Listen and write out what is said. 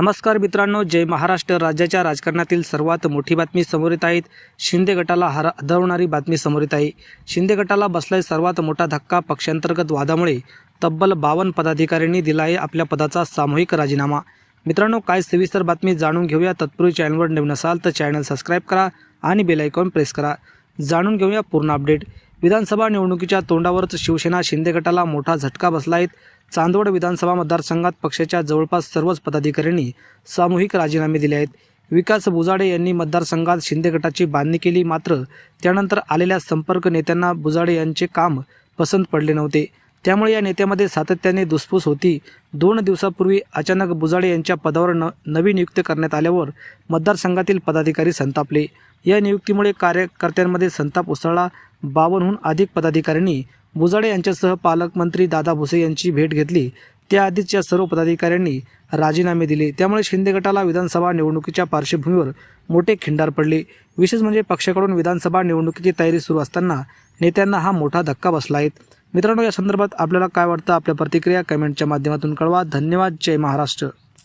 नमस्कार मित्रांनो जय महाराष्ट्र. राज्याच्या राजकारणातील सर्वात मोठी बातमी समोर येत आहेत शिंदे गटाला हर हदवणारी बातमी समोर येत आहे. शिंदे गटाला बसलाय सर्वात मोठा धक्का पक्षांतर्गत वादामुळे. तब्बल बावन्न पदाधिकाऱ्यांनी दिला आहे आपल्या पदाचा सामूहिक राजीनामा. मित्रांनो काय सविस्तर बातमी जाणून घेऊया. तत्पूर्वी चॅनलवर नवीन असाल तर चॅनल सबस्क्राईब करा आणि बेल आयकॉन प्रेस करा. जाणून घेऊया पूर्ण अपडेट. विधानसभा निवडणुकीच्या तोंडावरच शिवसेना शिंदे गटाला मोठा झटका बसला आहे चांदवड विधानसभा मतदारसंघात पक्षाच्या जवळपास सर्वच पदाधिकाऱ्यांनी सामूहिक राजीनामे दिले आहेत. विकास बुजाडे यांनी मतदारसंघात शिंदे गटाची बांधणी केली. मात्र त्यानंतर आलेल्या संपर्क नेत्यांना बुजाडे यांचे काम पसंत पडले नव्हते. त्यामुळे या नेत्यामध्ये सातत्याने दुसफूस होती. दोन दिवसापूर्वी अचानक बुजाडे यांच्या पदावर न नवी नियुक्ती करण्यात आल्यावर मतदारसंघातील पदाधिकारी संतापले. या नियुक्तीमुळे कार्यकर्त्यांमध्ये संताप उसळला. बावन्नहून अधिक पदाधिकाऱ्यांनी बुजाडे यांच्यासह पालकमंत्री दादा भुसे यांची भेट घेतली. त्याआधीच या सर्व पदाधिकाऱ्यांनी राजीनामे दिले. त्यामुळे शिंदे गटाला विधानसभा निवडणुकीच्या पार्श्वभूमीवर मोठे खिंडार पडले. विशेष म्हणजे पक्षाकडून विधानसभा निवडणुकीची तयारी सुरू असताना नेत्यांना हा मोठा धक्का बसला आहे. मित्रांनो या संदर्भात आपल्याला काय वाटतं? आपल्या प्रतिक्रिया कमेंटच्या माध्यमातून कळवा. धन्यवाद. जय महाराष्ट्र.